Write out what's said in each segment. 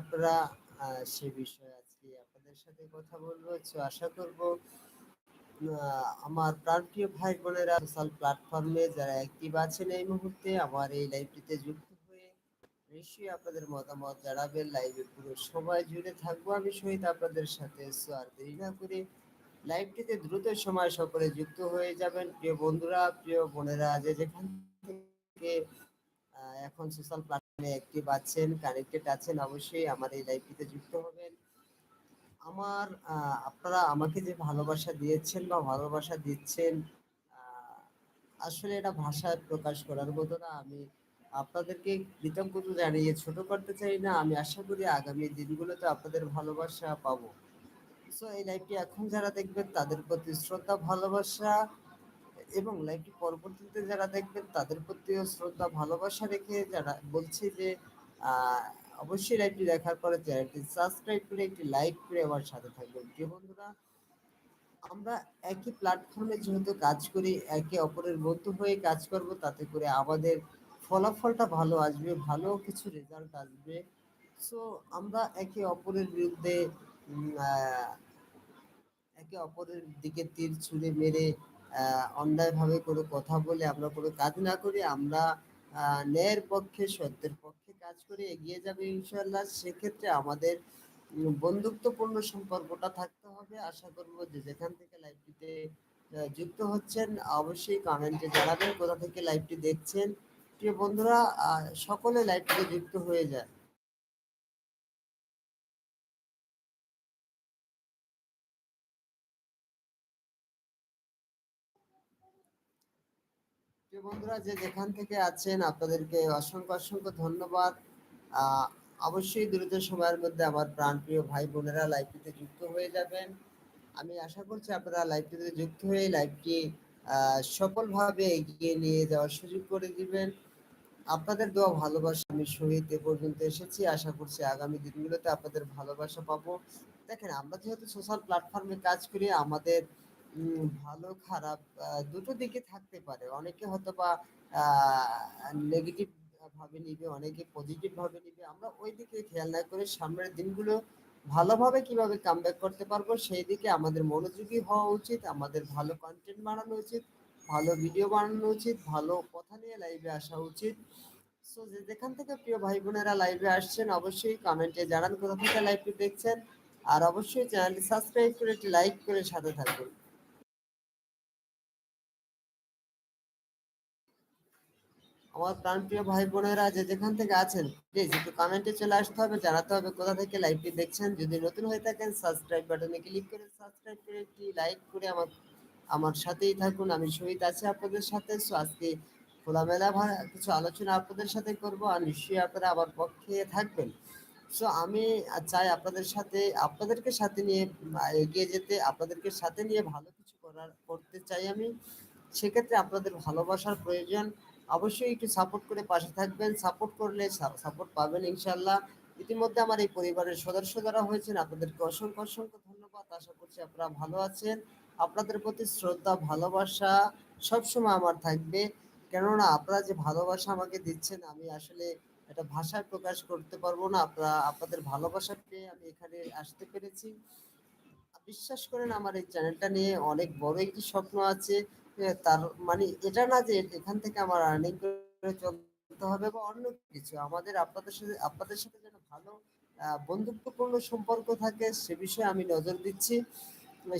আপনারা সে বিষয়ে আজকে আপনাদের সাথে কথা বলব। আশা করব আমার প্রাণপ্রিয় ভাই বোনেরা সোশ্যাল প্ল্যাটফর্মে যারা অ্যাক্টিভ আছেন এই মুহূর্তে, আমার এই লাইভটিতে যুক্ত হয়ে নিশ্চয়ই আপনাদের মতামত জানাবেন। লাইভে পুরো সময় জুড়ে থাকব আমি শহীদ আপনাদের সাথে। আর দেরি না করে লাইভটিতে দ্রুত সময় সকলে যুক্ত হয়ে যাবেন। প্রিয় বন্ধুরা, প্রিয় বোনেরা, যে যেখান থেকে এখন সোশ্যাল অ্যাক্টিভ আছেন কানেক্টেড আছেন, অবশ্যই আমার এই লাইভটিতে যুক্ত হবেন। আমার আপনারা আমাকে যে ভালোবাসা দিয়েছেন বা ভালোবাসা দিচ্ছেন আসলে এটা ভাষায় প্রকাশ করার মতো না। আমি আপনাদেরকে কৃতজ্ঞতা জানিয়ে ছোট করতে চাই না। আমি আশা করি আগামী দিনগুলোতে আপনাদের ভালোবাসা পাবো। সো এই লাইভটি এখন যারা দেখবেন, তাদের প্রতি শ্রদ্ধা, ভালোবাসা এবং লাইভটি পরবর্তীতে যারা দেখবেন তাদের প্রতিও শ্রদ্ধা, ভালোবাসা রেখে যারা বলছে যে অবশ্যই লাইভটি দেখার পরে চ্যানেলটি সাবস্ক্রাইব করে, একটি লাইক করে আমার সাথে থাকবেন। প্রিয় বন্ধুরা, আমরা একই প্ল্যাটফর্মে যেহেতু কাজ করি, একে অপরের বন্ধু হয়ে কাজ করব, তাতে করে আমাদের ফলাফলটা ভালো আসবে, ভালো কিছু রেজাল্ট আসবে। সো আমরা একে অপরের বিরুদ্ধে একে অপরের দিকে তীর ছুঁড়ে মেরে অন্যায়ভাবে কোনো কথা বলে আমরা কোনো কাজ না করি আমরা ন্যায়ের পক্ষে, সত্যের পক্ষে কাজ করে এগিয়ে যাবে ইনশাল্লাহ সেক্ষেত্রে আমাদের বন্ধুত্বপূর্ণ সম্পর্কটা থাকতে হবে। আশা করব যে যেখান থেকে লাইভটিতে যুক্ত হচ্ছেন, অবশ্যই কমেন্টে জানাবেন কোথা থেকে লাইভটি দেখছেন। প্রিয় বন্ধুরা সকলে লাইভটিতে যুক্ত হয়ে যায় বন্ধুরা, যে যেখান থেকে আছেন, আপনাদেরকে অসংখ্য অসংখ্য ধন্যবাদ। অবশ্যই দ্রুত সময়ের মধ্যে আমার প্রাণপ্রিয় ভাই বোনেরা লাইভটিতে যুক্ত হয়ে যাবেন। আমি আশা করছি আপনারা লাইভটিতে যুক্ত হয়ে লাইভটি সফলভাবে এগিয়ে নিয়ে যাওয়ার সুযোগ করে দিবেন। আপনাদের দোয়া ভালোবাসা আমি শহীদ এ পর্যন্ত এসেছি। আশা করছি আগামী দিনগুলোতে আপনাদের ভালোবাসা পাবো। দেখেন, আমরা যেহেতু সোশ্যাল প্ল্যাটফর্মে কাজ করি, আমাদের ভালো, খারাপ দুটো দিকে থাকতে পারে। অনেকে হয়তো বা নেগেটিভ ভাবে নিবে, অনেকে পজিটিভ ভাবে নিবে। আমরা ওই দিকে খেয়াল না করে সামনের দিনগুলো ভালোভাবে কীভাবে কামব্যাক করতে পারব, সেই দিকে আমাদের মনোযোগী হওয়া উচিত, আমাদের ভালো কন্টেন্ট বানানো উচিত, ভালো ভিডিও বানানো উচিত, ভালো কথা নিয়ে লাইভে আসা উচিত। সো যেখান থেকে প্রিয় ভাই বোনেরা লাইভে আসছেন, অবশ্যই কমেন্টে জানান কোথা থেকে লাইভটি দেখছেন। আর অবশ্যই চ্যানেলটি সাবস্ক্রাইব করে একটি লাইক করে সাথে থাকবেন আমার প্রাণপ্রিয় ভাই বোনেরা যে যেখান থেকে আছেন প্লিজ একটু কমেন্টে চলে আসতে হবে, জানাতে হবে কোথা থেকে লাইভটি দেখছেন। যদি নতুন হয়ে থাকেন সাবস্ক্রাইব বাটনে ক্লিক করে সাবস্ক্রাইব করে একটি লাইক করে আমার আমার সাথেই থাকুন। আমি শহীদ আছি আপনাদের সাথে। সো আজকে খোলামেলা কিছু আলোচনা আপনাদের সাথে করব আর নিশ্চয়ই আপনারা আমার পক্ষে থাকবেন। সো আমি চাই আপনাদের সাথে, আপনাদেরকে সাথে নিয়ে এগিয়ে যেতে, আপনাদেরকে সাথে নিয়ে ভালো কিছু করার, করতে চাই আমি। সেক্ষেত্রে আপনাদের ভালোবাসার প্রয়োজন। অবশ্যই একটু সাপোর্ট করে পাশে থাকবেন। সাপোর্ট করলে সাপোর্ট পাবেন ইনশাল্লাহ ইতিমধ্যে আমার এই পরিবারের সদস্য যারা হয়েছেন, আপনাদেরকে অসংখ্য অসংখ্য ধন্যবাদ। আশা করছি আপনারা ভালো আছেন। আপনাদের প্রতি শ্রদ্ধা, ভালোবাসা সবসময় আমার থাকবে। কেননা আপনারা যে ভালোবাসা আমাকে দিচ্ছেন, আমি আসলে এটা ভাষায় প্রকাশ করতে পারব না। আপনারা, আপনাদের ভালোবাসা পেয়ে আমি এখানে আসতে পেরেছি। বিশ্বাস করেন, আমার এই চ্যানেলটা নিয়ে অনেক বড় একটি স্বপ্ন আছে। তার মানে এটা না যে এখান থেকে আমার আর্নিং করে চলতে হবে বা অন্য কিছু। আমাদের আপনাদের সাথে আপনাদের সাথে যেন ভালো বন্ধুত্বপূর্ণ সম্পর্ক থাকে সে বিষয়ে আমি নজর দিচ্ছি।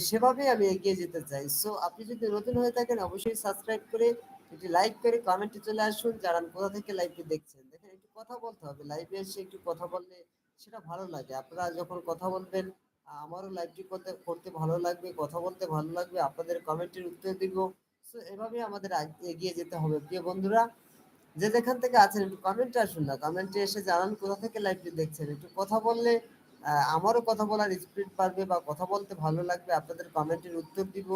সেভাবেই আমি এগিয়ে যেতে চাই। সো আপনি যদি নতুন হয়ে থাকেন, অবশ্যই সাবস্ক্রাইব করে, একটি লাইক করে কমেন্টে চলে আসুন। যারা কোথা থেকে লাইভটি দেখছেন, দেখেন একটু কথা বলতে হবে। লাইভে এসে একটু কথা বললে সেটা ভালো লাগে। আপনারা যখন কথা বলবেন আমারও লাইভটি করতে করতে ভালো লাগবে, কথা বলতে ভালো লাগবে। আপনাদের কমেন্টের উত্তর দিব। এভাবে আমাদের এগিয়ে যেতে হবে। প্রিয় বন্ধুরা, যে যেখান থেকে আছেন, একটু কমেন্টে আসুন না। কমেন্টে এসে জানান কোথা থেকে লাইভটি দেখছেন। একটু কথা বললে আমারও কথা বলার স্পিড পারবে বা কথা বলতে ভালো লাগবে, আপনাদের কমেন্টের উত্তর দিব।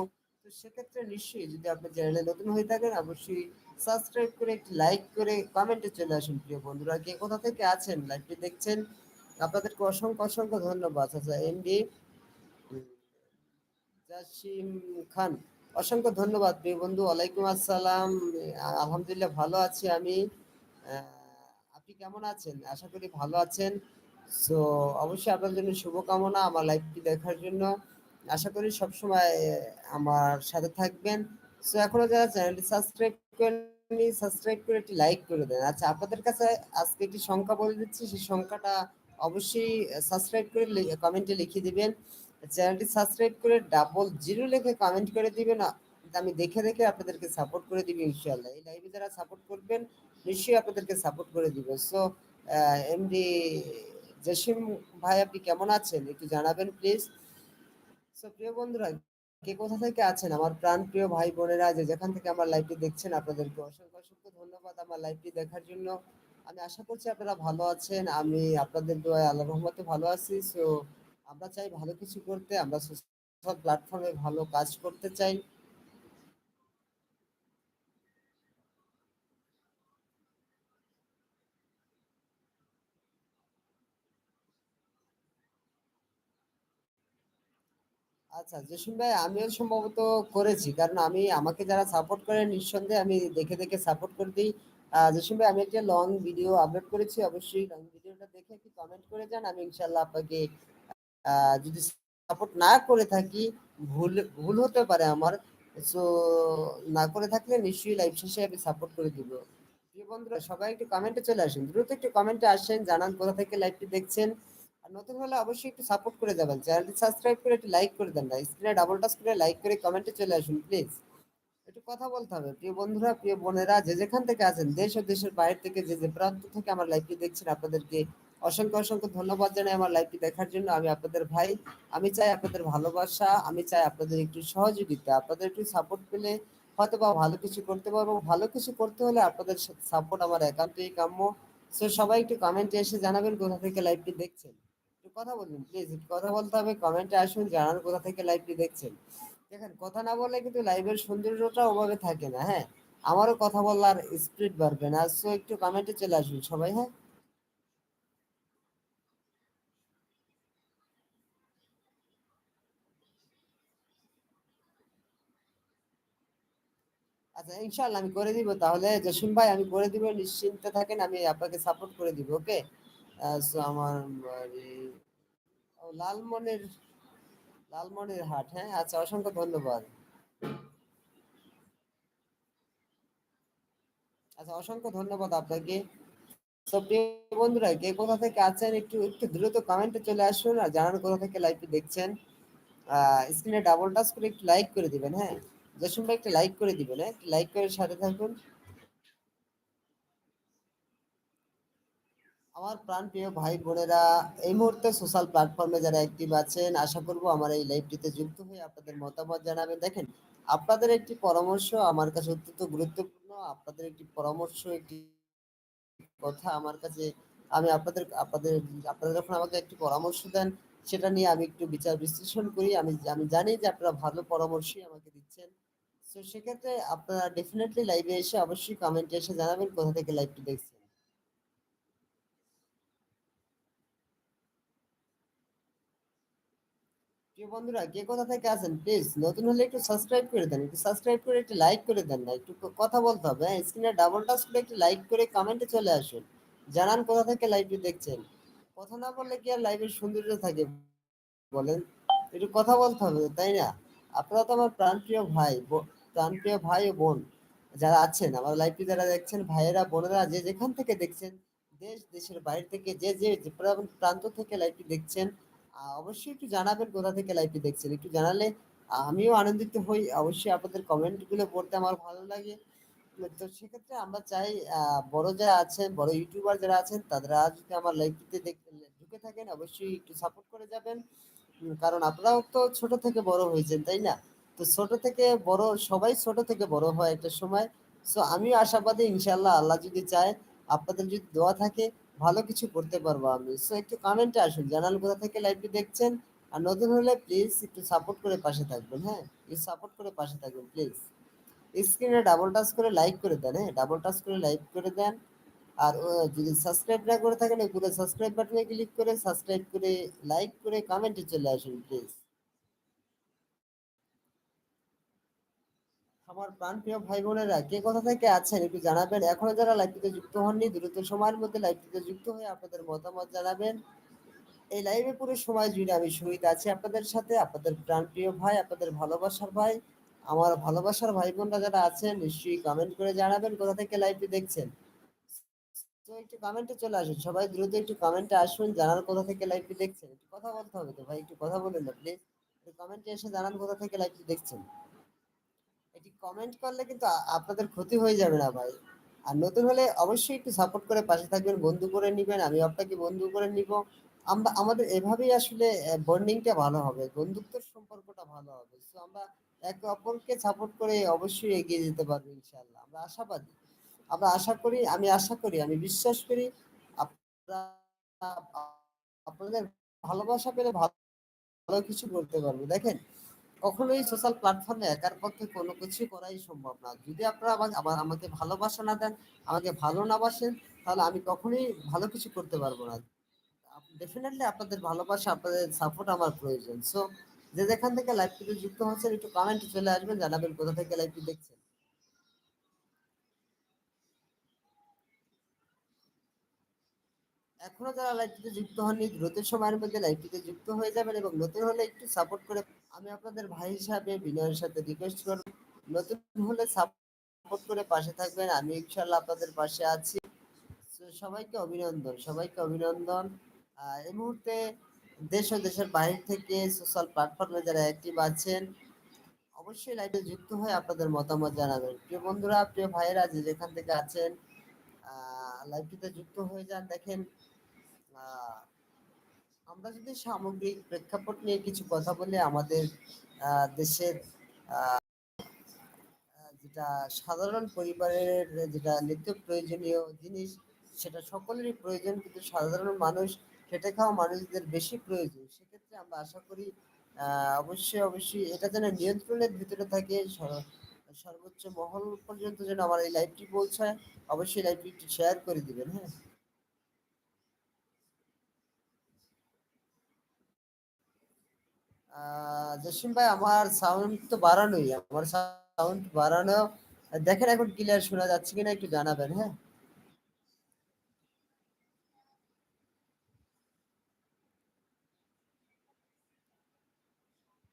তো সেক্ষেত্রে নিশ্চয়ই যদি আপনি চ্যানেলে নতুন হয়ে থাকেন, অবশ্যই সাবস্ক্রাইব করে, একটি লাইক করে কমেন্টে চলে আসুন, প্রিয় বন্ধুরা। কে কোথা থেকে আছেন লাইভটি দেখছেন, আপনাদেরকে অসংখ্য অসংখ্য ধন্যবাদ। আচ্ছা এমডি জাসিম খান। অসংখ্য ধন্যবাদ প্রিয় বন্ধু। ওয়ালাইকুম আসসালাম। আলহামদুলিল্লাহ ভালো আছি আমি। আপনি কেমন আছেন? আশা করি ভালো আছেন। সো অবশ্যই আপনার জন্য শুভকামনা আমার লাইভটি দেখার জন্য। আশা করি সবসময় আমার সাথে থাকবেন। সো এখনও যারা চ্যানেলটি সাবস্ক্রাইব করেননি, সাবস্ক্রাইব করে একটি লাইক করে দেন। আচ্ছা আপনাদের কাছে আজকে একটি সংখ্যা বলে দিচ্ছি। সেই সংখ্যাটা অবশ্যই সাবস্ক্রাইব করে কমেন্টে লিখে দিবেন। চ্যানেলটি সাবস্ক্রাইব করে ডাবল জিরো লিখে কমেন্ট করে দিবেন আমি দেখে দেখে আপনাদেরকে সাপোর্ট করে দিব ইনশাল্লাহ এই লাইভে যারা সাপোর্ট করবেন, নিশ্চয়ই আপনাদেরকে সাপোর্ট করে দিব। সো এমডি জসিম ভাই, আপনি কেমন আছেন? একটু জানাবেন প্লিজ সো প্রিয় বন্ধুরা, কে কোথা থেকে আছেন? আমার প্রাণ প্রিয় ভাই বোনেরা, যে যেখান থেকে আমার লাইভটি দেখছেন, আপনাদেরকে অসংখ্য অসংখ্য ধন্যবাদ আমার লাইভটি দেখার জন্য। আমি আশা করছি আপনারা ভালো আছেন। আমি আপনাদের দোয়ায় আল্লাহ রহমতে ভালো আছি। সো আমরা চাই ভালো কিছু করতে, আমরা সোশ্যাল প্ল্যাটফর্মে ভালো কাজ করতে চাই। আচ্ছা জসিম ভাই, আমিও সম্ভবত করেছি, কারণ আমি, আমাকে যারা সাপোর্ট করে, নিঃসন্দেহে আমি দেখে দেখে সাপোর্ট করে দিই। জসিম ভাই, আমি একটা লং ভিডিও আপলোড করেছি, অবশ্যই লং ভিডিওটা দেখে একটু কমেন্ট করে যান, আমি ইনশাল্লাহ আপনাকে যদি সাপোর্ট না করে থাকি, ভুল ভুল হতে পারে আমার। সো না করে থাকলে নিশ্চয়ই লাইভ শেষে আমি সাপোর্ট করে দিব। প্রিয় বন্ধুরা, সবাই একটু কমেন্টে চলে আসেন। দ্রুত একটু কমেন্টে আসেন, জানান কোথা থেকে লাইভটি দেখছেন। আর নতুন হলে অবশ্যই একটু সাপোর্ট করে যাবেন। চ্যানেলটি সাবস্ক্রাইব করে একটু লাইক করে দেন। না স্ক্রিনে ডাবল টাচ করে লাইক করে কমেন্টে চলে আসুন প্লিজ একটু কথা বলতে হবে। প্রিয় বন্ধুরা, প্রিয় বোনেরা, যে যেখান থেকে আছেন, দেশ ও দেশের বাইরে থেকে যে যে প্রান্ত থেকে আমার লাইভটি দেখছেন, আপনাদেরকে অসংখ্য অসংখ্য ধন্যবাদ জানাই আমার লাইভটি দেখার জন্য। আমি আপনাদের ভাই, আমি চাই আপনাদের ভালোবাসা, আমি চাই আপনাদের একটু সহযোগিতা। আপনাদের একটু সাপোর্ট পেলে হয়তো বা ভালো কিছু করতে পারব। ভালো কিছু করতে হলে আপনাদের সাপোর্ট আমার একান্তই কাম্য। সো সবাই একটু কমেন্টে এসে জানাবেন কোথা থেকে লাইভটি দেখছেন। একটু কথা বলুন প্লিজ একটু কথা বলতে হবে কমেন্টে আসুন, জানান কোথা থেকে লাইভটি দেখছেন। দেখেন, কথা না বললে কিন্তু লাইভের সৌন্দর্যটা ওভাবে থাকে না হ্যাঁ? আমারও কথা বলার স্পিড বাড়বে না। সো একটু কমেন্টে চলে আসুন সবাই হ্যাঁ? আচ্ছা ইনশাআল্লাহ আমি করে দিব। তাহলে জসিম ভাই, আমি করে দিব, নিশ্চিন্তে থাকেন, আমি আপনাকে সাপোর্ট করে দিব ওকে আমার লালমনের লালমনের হাট হ্যাঁ? আচ্ছা অসংখ্য ধন্যবাদ। আচ্ছা অসংখ্য ধন্যবাদ আপনাকে। তো বন্ধুরা, কে কোথা থেকে আছেন, একটু একটু দ্রুত কমেন্টে চলে আসুন আর জানান কোথা থেকে লাইভটি দেখছেন। স্ক্রিনে ডাবল টাচ করে একটু লাইক করে দিবেন হ্যাঁ? জসিম ভাই একটা লাইক করে দিবেন হ্যাঁ? লাইক করে সাথে থাকুন। আমার প্রাণ প্রিয় ভাই বোনেরা, এই মুহূর্তে সোশ্যাল প্ল্যাটফর্মে যারা অ্যাক্টিভ আছেন, আশা করব আমার এই লাইভটিতে যুক্ত হয়ে আপনাদের মতামত জানাবেন। দেখেন, আপনাদের একটি পরামর্শ আমার কাছে অত্যন্ত গুরুত্বপূর্ণ। আপনাদের একটি পরামর্শ, একটি কথা আমার কাছে, আমি আপনাদের আপনাদের, আপনারা যখন আমাকে একটি পরামর্শ দেন, সেটা নিয়ে আমি একটু বিচার বিশ্লেষণ করি। আমি আমি জানি যে আপনারা ভালো পরামর্শই আমাকে তো সেক্ষেত্রে আপনারা ডেফিনেটলি লাইভে এসে অবশ্যই কমেন্টে এসে জানাবেন কোথা থেকে লাইভটি দেখছেন। প্রিয় বন্ধুরা, কে কোথা থেকে আছেন? প্লিজ নতুন হলে একটু সাবস্ক্রাইব করে দেন, একটু সাবস্ক্রাইব করে একটু লাইক করে দেন না, একটু কথা বলতে হবে হ্যাঁ? স্ক্রিনে ডাবল টাচ করে একটু লাইক করে কমেন্টে চলে আসুন। জানান কোথা থেকে লাইভটি দেখছেন। কথা না বললে কি আর লাইভের সৌন্দর্য থাকে বলেন? একটু কথা বলতে হবে, তাই না? আপনারা তো আমার প্রাণপ্রিয় ভাই প্রাণপ্রিয় ভাই ও বোন যারা আছেন, আমার লাইভটি যারা দেখছেন, ভাইয়েরা, বোনেরা, যে যেখান থেকে দেখছেন, দেশ, দেশের বাইরে থেকে যে যে প্রান্ত থেকে লাইভটি দেখছেন অবশ্যই একটু জানাবেন কোথা থেকে লাইভটি দেখছেন। একটু জানালে আমিও আনন্দিত হই। অবশ্যই আপনাদের কমেন্টগুলো পড়তে আমার ভালো লাগে। তো সেক্ষেত্রে আমরা চাই বড় যারা আছেন, বড় ইউটিউবার যারা আছেন তারা যদি আমার লাইভটিতে ঢুকে থাকেন, অবশ্যই একটু সাপোর্ট করে যাবেন। কারণ আপনারাও তো ছোট থেকে বড় হয়েছেন, তাই না? তো ছোট থেকে বড়, সবাই ছোট থেকে বড় হয় একটা সময়। সো আমিও আশাবাদী ইনশাল্লাহ আল্লাহ যদি চায়, আপনাদের যদি দোয়া থাকে, ভালো কিছু করতে পারব আমি। সো একটু কমেন্টে আসুন, জানাল কোথা থেকে লাইভটি দেখছেন? আর নতুন হলে প্লিজ একটু সাপোর্ট করে পাশে থাকবেন হ্যাঁ? প্লিজ সাপোর্ট করে পাশে থাকবেন প্লিজ স্ক্রিনে ডাবল টাচ করে লাইক করে দেন হ্যাঁ? ডাবল টাচ করে লাইক করে দেন। আর যদি সাবস্ক্রাইব না করে থাকেন পুরো সাবস্ক্রাইব বাটনে ক্লিক করে সাবস্ক্রাইব করে লাইক করে কমেন্টে চলে আসুন প্লিজ আমার প্রাণপ্রিয় ভাই বোনেরা কে কোথা থেকে আছেন একটু জানাবেন। এখনও যারা লাইভটিতে যুক্ত হননি, দ্রুত সময়ের মধ্যে লাইভটিতে যুক্ত হয়ে আপনাদের মতামত জানাবেন। এই লাইভে পুরো সময় জুড়ে আমি শহীদ আছি আপনাদের সাথে, আপনাদের প্রাণপ্রিয় ভাই, আপনাদের ভালোবাসার ভাই, আমার ভালোবাসার ভাই বোনরা যারা আছেন, নিশ্চয়ই কমেন্ট করে জানাবেন কোথা থেকে লাইভটি দেখছেন। তো একটু কমেন্টে চলে আসুন, সবাই দ্রুত একটু কমেন্টে আসুন, জানান কোথা থেকে লাইভটি দেখছেন। একটু কথা বলতে হবে তো ভাই, একটু কথা বলুন না প্লিজ কমেন্টে এসে জানান কোথা থেকে লাইভটি দেখছেন। কমেন্ট করলে কিন্তু আপনাদের ক্ষতি হয়ে যাবে না ভাই। আর নতুন হলে অবশ্যই একটু সাপোর্ট করে পাশে থাকবেন, বন্ধু করে নেবেন, আমি আপনাকে বন্ধু করে নিব। আমরা, আমাদের এভাবেই আসলে বন্ডিংটা ভালো হবে, বন্ধুত্বের সম্পর্কটা ভালো হবে। তো আমরা একে অপরকে সাপোর্ট করে অবশ্যই এগিয়ে যেতে পারব ইনশাআল্লাহ। আমরা আশাবাদী। আমরা আশা করি, আমি আশা করি, আমি বিশ্বাস করি, আপনারা, আপনাদের ভালোবাসা পেলে ভালো কিছু করতে পারব। দেখেন কখনোই সোশ্যাল প্ল্যাটফর্মে একার পক্ষে কোনো কিছু করাই সম্ভব না। যদি আপনারা আমার, আমাকে ভালোবাসা না দেন, আমাকে ভালো না বাসেন, তাহলে আমি কখনোই ভালো কিছু করতে পারব না। ডেফিনেটলি আপনাদের ভালোবাসা, আপনাদের সাপোর্ট আমার প্রয়োজন। সো যে যেখান থেকে লাইভটিতে যুক্ত হচ্ছেন, একটু কমেন্ট চলে আসবেন, জানাবেন কোথা থেকে লাইভটি দেখছেন। এখনও যারা লাইভটিতে যুক্ত হননি, দ্রুত সময়ের মধ্যে লাইভটিতে যুক্ত হয়ে যাবেন এবং নতুন হলে একটু সাপোর্ট করে আমি আপনাদের ভাই হিসাবে, বিনয়ের সাথে রিকোয়েস্ট করব। নতুন হলে সাপোর্ট করে পাশে থাকবেন, আমি ইনশাল্লাহ আপনাদের পাশে আছি। সবাইকে অভিনন্দন সবাইকে অভিনন্দন। এই মুহূর্তে দেশ ও দেশের বাইরে থেকে সোশ্যাল প্ল্যাটফর্মে যারা অ্যাক্টিভ আছেন, অবশ্যই লাইভে যুক্ত হয়ে আপনাদের মতামত জানাবেন। প্রিয় বন্ধুরা, প্রিয় ভাইয়েরা যে যেখান থেকে আছেন লাইভটিতে যুক্ত হয়ে যান, দেখেন আমরা যদি সামগ্রিক প্রেক্ষাপট নিয়ে কিছু কথা বলি, আমাদের দেশের যেটা সাধারণ পরিবারের যেটা নিত্য প্রয়োজনীয় জিনিস, সেটা সকলেরই প্রয়োজন, কিন্তু সাধারণ মানুষ খেটে খাওয়া মানুষদের বেশি প্রয়োজন। সেক্ষেত্রে আমরা আশা করি অবশ্যই অবশ্যই এটা যেন নিয়ন্ত্রণের ভিতরে থাকে সর্বোচ্চ মহল পর্যন্ত যেন আমার এই লাইভটি পৌঁছায়, অবশ্যই লাইভটি শেয়ার করে দিবেন হ্যাঁ। জসিম ভাই, আমার সাউন্ড তো বাড়ানোই, আমার সাউন্ড বাড়ানো। দেখেন এখন ক্লিয়ার শোনা যাচ্ছে কিনা, একটু জানাবেন হ্যাঁ?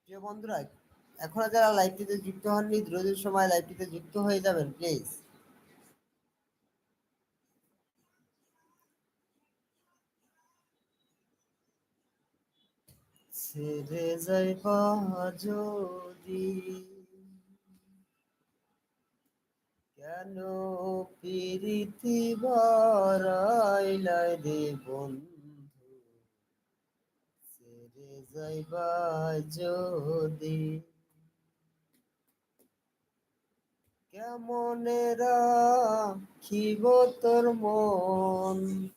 প্রিয় বন্ধুরা, এখনও যারা লাইভটিতে যুক্ত হননি, দ্রুত সময় লাইভটিতে যুক্ত হয়ে যাবেন প্লিজ ছেড়ে যাইবা যদি কেন প্রীতি বারাইলাই রে বন্ধু? ছেড়ে যাইবা যদি কেমনে রাখিব তোর মন?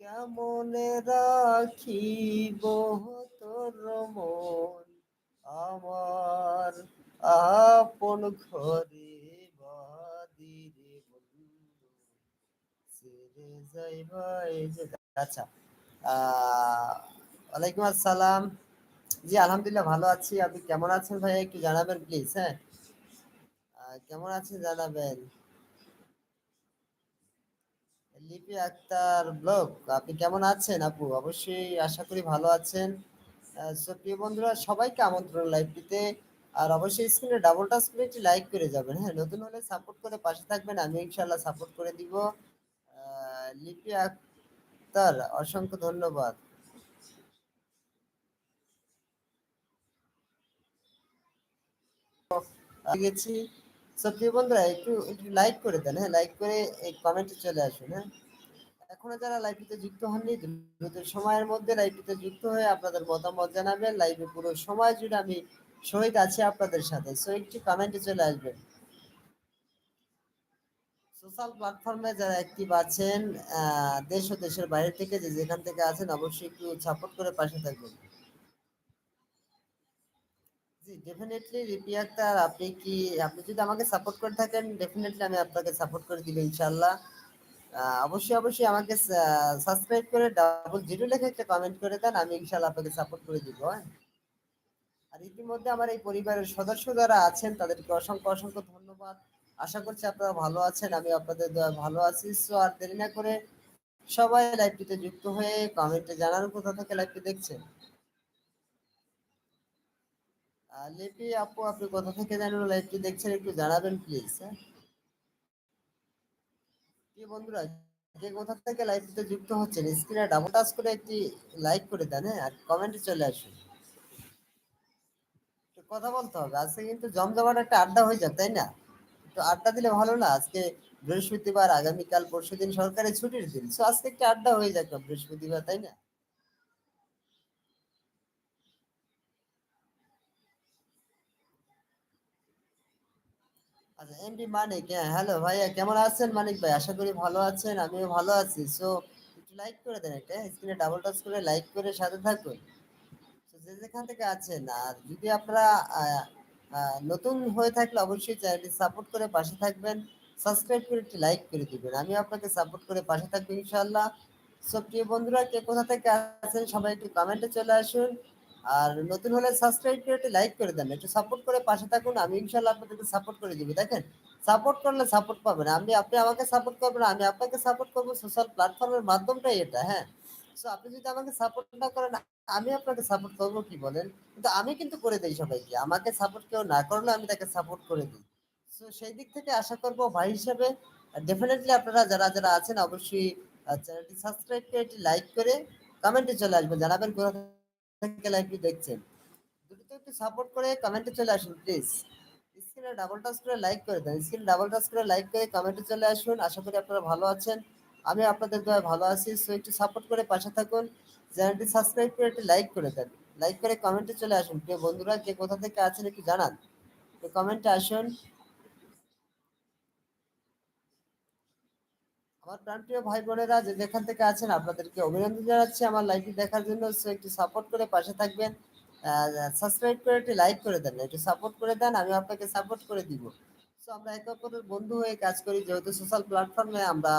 কেমনে রাখিব তোর মন, আমার আপন ঘরে বন্ধু। ছেড়ে যাইবাই আচ্ছা ওয়ালাইকুম আসসালাম। জি, আলহামদুলিল্লাহ ভালো আছি। আপনি কেমন আছেন ভাই? একটু জানাবেন প্লিজ হ্যাঁ? কেমন আছেন জানাবেন? লিপি আক্তার ব্লগ, আপনি কেমন আছেন আপু? অবশ্যই আশা করি ভালো আছেন। প্রিয় বন্ধুরা, সবাইকে আমন্ত্রণ লাইভটিতে আর অবশ্যই স্ক্রিনে ডাবল টাচ করে একটি লাইক করে যাবেন। হ্যাঁ নতুন হলে সাপোর্ট করে পাশে থাকবেন, আমি ইনশাল্লাহ সাপোর্ট করে দিব। লিপি আক্তার, অসংখ্য ধন্যবাদ। গেছি। প্রিয় বন্ধুরা, একটু একটু লাইক করে দেন। হ্যাঁ লাইক করে এই কমেন্টে চলে আসুন। হ্যাঁ। এখনও যারা লাইভটিতে যুক্ত হননি, দ্রুত সময়ের মধ্যে লাইভটিতে যুক্ত হয়ে আপনাদের মতামত জানাবেন। লাইভে পুরো সময় জুড়ে আমি শহীদ আছি আপনাদের সাথে। সো একটু কমেন্টে চলে আসবেন। সোশ্যাল প্ল্যাটফর্মে যারা অ্যাক্টিভ আছেন দেশ ও দেশের বাইরে থেকে যে যেখান থেকে আছেন, অবশ্যই একটু সাপোর্ট করে পাশে থাকবেন জি ডেফিনেটলি রিপি আপনি কি, আপনি যদি আমাকে সাপোর্ট করে থাকেন ডেফিনেটলি আমি আপনাকে সাপোর্ট করে দিব ইনশাআল্লাহ। অবশ্যই অবশ্যই আমাকে সাবস্ক্রাইব করে ডাবল জিরো লেখে একটা কমেন্ট করে দেন, আমি ইনশাআল্লাহ আপনাকে সাপোর্ট করে দিব হ্যাঁ? আর ইতিমধ্যে আমার এই পরিবারের সদস্য যারা আছেন, তাদেরকে অসংখ্য অসংখ্য ধন্যবাদ। আশা করছি আপনারা ভালো আছেন, আমি আপনাদের ভালো আছি। সো আর দেরি না করে সবাই লাইভটিতে যুক্ত হয়ে কমেন্টে জানান কোথা থেকে লাইভটি দেখছেন। লিপি আপু, আপনি কোথা থেকে জানেন? লাইভটি দেখছেন, একটু জানাবেন প্লিজ হ্যাঁ? কি বন্ধুরা যে কোথা থেকে যুক্ত হচ্ছেন স্ক্রিনে ডাবল টাচ করে একটি লাইক করে দেন হ্যাঁ আর কমেন্টে চলে আসুন। কথা বলতে হবে, আজকে কিন্তু জমজমাট একটা আড্ডা হয়ে যাক, তাই না? তো আড্ডা দিলে ভালো না, আজকে বৃহস্পতিবার, আগামীকাল পরশু দিন সরকারের ছুটির দিন আজকে একটা আড্ডা হয়ে যাক বৃহস্পতিবার, তাই না? আচ্ছা এমডি মানিক হ্যাঁ হ্যালো ভাইয়া, কেমন আছেন মানিক ভাই? আশা করি ভালো আছেন, আমিও ভালো আছি। সো একটু লাইক করে দেন এটা স্ক্রিনে ডাবল টাচ করে লাইক করে সাথে থাকুন। যে যেখান থেকে আছেন, আর যদি আপনারা নতুন হয়ে থাকলে অবশ্যই চ্যানেলটি সাপোর্ট করে পাশে থাকবেন। সাবস্ক্রাইব করে একটি লাইক করে দিবেন আমি আপনাকে সাপোর্ট করে পাশে থাকব ইনশাআল্লাহ। সো প্রিয় বন্ধুরা, কে কোথা থেকে আছেন, সবাই একটু কমেন্টে চলে আসুন। আর নতুন হলে সাবস্ক্রাইব করে একটু লাইক করে দেন, একটু সাপোর্ট করে পাশে থাকুন, আমি ইনশাআল্লাহ আপনাদেরকে সাপোর্ট করে দিব, দেখেন? সাপোর্ট করলে সাপোর্ট পাবেন, আমি, আপনি আমাকে সাপোর্ট করবেন আমি আপনাকে সাপোর্ট করব সোশ্যাল প্ল্যাটফর্মের মাধ্যমটাই এটা হ্যাঁ? সো আপনি যদি আমাকে সাপোর্ট না করেন, আমি আপনাকে সাপোর্ট করব কি বলেন? কিন্তু আমি কিন্তু করে দিই সবাইকে, আমাকে সাপোর্ট কেউ না করলে আমি তাকে সাপোর্ট করে দিই। সো সেই দিক থেকে আশা করব ভাই হিসেবে ডেফিনেটলি আপনারা যারা যারা আছেন, অবশ্যই চ্যানেলটি সাবস্ক্রাইব করে একটি লাইক করে কমেন্টে চলে আসবেন, জানাবেন কোথা থেকে লাইভটি দেখছেন। দুটো একটু সাপোর্ট করে কমেন্টে চলে আসুন প্লিজ স্ক্রিনে ডাবল টাচ করে লাইক করে দেন। স্ক্রিনে ডাবল টাচ করে লাইক করে কমেন্টে চলে আসুন। আশা করি আপনারা ভালো আছেন। আমি আপনাদের দয়া ভালো আছি। সো একটু সাপোর্ট করে পাশে থাকুন। চ্যানেলটি সাবস্ক্রাইব করে একটু লাইক করে দেন। লাইক করে কমেন্টে চলে আসুন। প্রিয় বন্ধুরা, কে কোথা থেকে আছেন একটু জানান। তো কমেন্টে আসুন। আমার প্রাণপ্রিয় ভাই বোনেরা যেখান থেকে আছেন, আপনাদেরকে অভিনন্দন জানাচ্ছি। আমার লাইভটি দেখার জন্য একটু সাপোর্ট করে পাশে থাকবেন। সাবস্ক্রাইব করে একটু লাইক করে দেন, একটু সাপোর্ট করে দেন, আমি আপনাকে সাপোর্ট করে দিব। সো আমরা একে অপরের বন্ধু হয়ে কাজ করি, যেহেতু সোশ্যাল প্ল্যাটফর্মে আমরা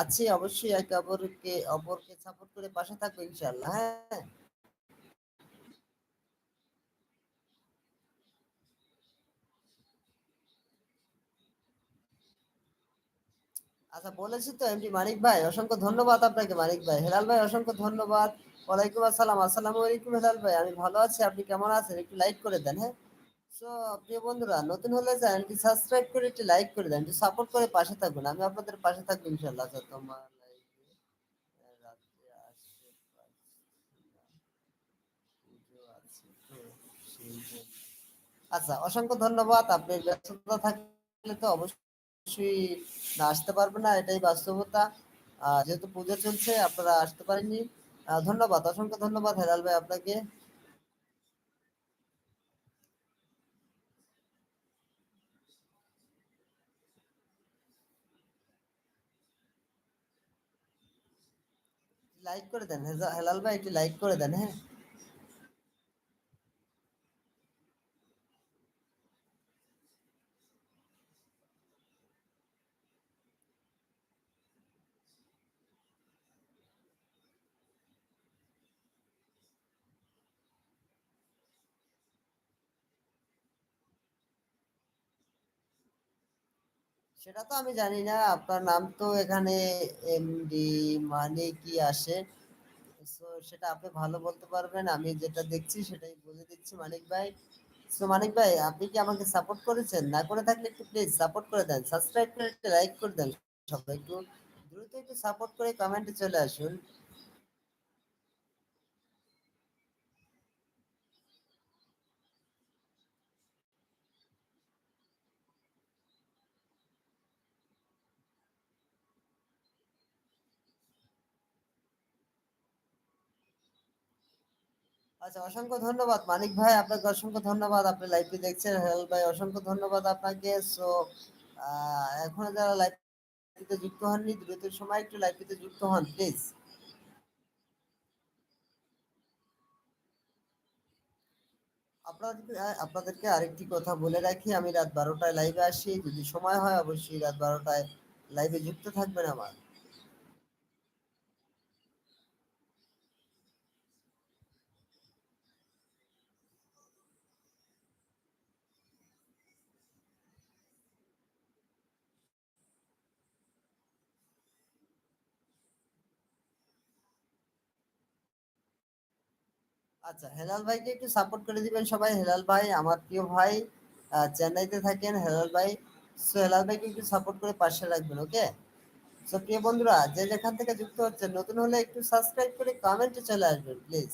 আছি, অবশ্যই একে অপরকে অপরকে সাপোর্ট করে পাশে থাকব ইনশাল্লাহ হ্যাঁ? আচ্ছা বলেছি তো মানিক ভাই, অসংখ্য ধন্যবাদ আপনাকে মানিক ভাই। হেলাল ভাই, অসংখ্য ধন্যবাদ। ওয়ালাইকুম আসসালাম। আলাইকুম হেলাল ভাই, আমি ভালো আছি। আপনি কেমন আছেন? একটু লাইক করে দেন হ্যাঁ? সো প্রিয় বন্ধুরা, নতুন হলে চ্যানেলটি সাবস্ক্রাইব করে লাইক করে দেন, একটু সাপোর্ট করে পাশে থাকবেন আমি আপনাদের পাশে থাকব আচ্ছা তোমার আচ্ছা অসংখ্য ধন্যবাদ। আপনি ব্যস্ততা থাকলে তো অবশ্যই না আসতে পারবে না, এটাই বাস্তবতা। যেহেতু পুজো চলছে, আপনারা আসতে পারেননি। ধন্যবাদ, অসংখ্য ধন্যবাদ হেলাল ভাই আপনাকে। লাইক করে দেন হেলাল ভাই, একটু লাইক করে দেন হ্যাঁ। সেটা তো আমি জানি না, আপনার নাম তো এখানে এমডি মানে কি আসে? সেটা আপনি ভালো বলতে পারবেন, আমি যেটা দেখছি সেটাই বলে দিচ্ছি। মানিক ভাই সো মানিক ভাই, আপনি কি আমাকে সাপোর্ট করেছেন? না করে থাকলে একটু প্লিজ সাপোর্ট করে দেন সাবস্ক্রাইব করে লাইক করে দেন সবাই, একটু দ্রুত একটু সাপোর্ট করে কমেন্টে চলে আসুন। আচ্ছা অসংখ্য ধন্যবাদ। মানিক ভাই, আপনাকে অসংখ্য ধন্যবাদ। আপনি লাইভটি দেখছেন। হেল ভাই, অসংখ্য ধন্যবাদ আপনাকে। সো এখন যারা লাইভটিতে যুক্ত হননি, দ্রুত সময় একটু লাইভটিতে যুক্ত হন প্লিজ আপনাদেরকে আরেকটি কথা বলে রাখি। আমি রাত বারোটায় লাইভে আসি। যদি সময় হয়, অবশ্যই রাত বারোটায় লাইভে যুক্ত থাকবেন আমার। আচ্ছা হেলাল ভাইকে একটু সাপোর্ট করে দিবেন সবাই। হেলাল ভাই, আমার প্রিয় ভাই চেন্নাইতে থাকেন। হেলাল ভাই সো হেলাল ভাইকে একটু সাপোর্ট করে পাশে রাখবেন ওকে সো প্রিয় বন্ধুরা, যে যেখান থেকে যুক্ত হচ্ছে নতুন হলে একটু সাবস্ক্রাইব করে কমেন্টে চলে আসবেন প্লিজ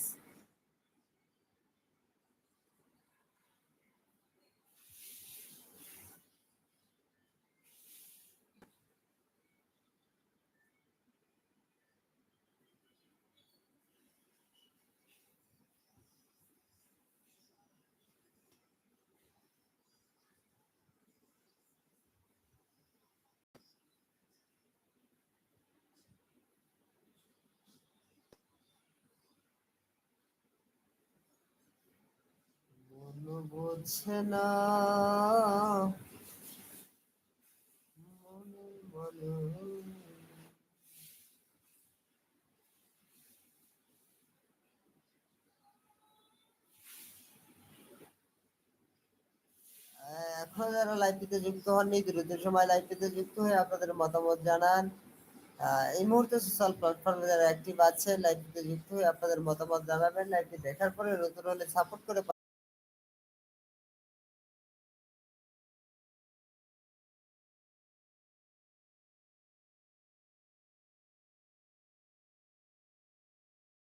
মন বুঝছে না। মন এখনও যারা লাইভটিতে যুক্ত হননি দ্রুত সময় লাইভটিতে যুক্ত হয়ে আপনাদের মতামত জানান। এই মুহূর্তে সোশ্যাল প্ল্যাটফর্মে যারা অ্যাক্টিভ আছে লাইভটিতে যুক্ত হয়ে আপনাদের মতামত জানাবেন। লাইভটি দেখার পরে নতুন হলে সাপোর্ট করে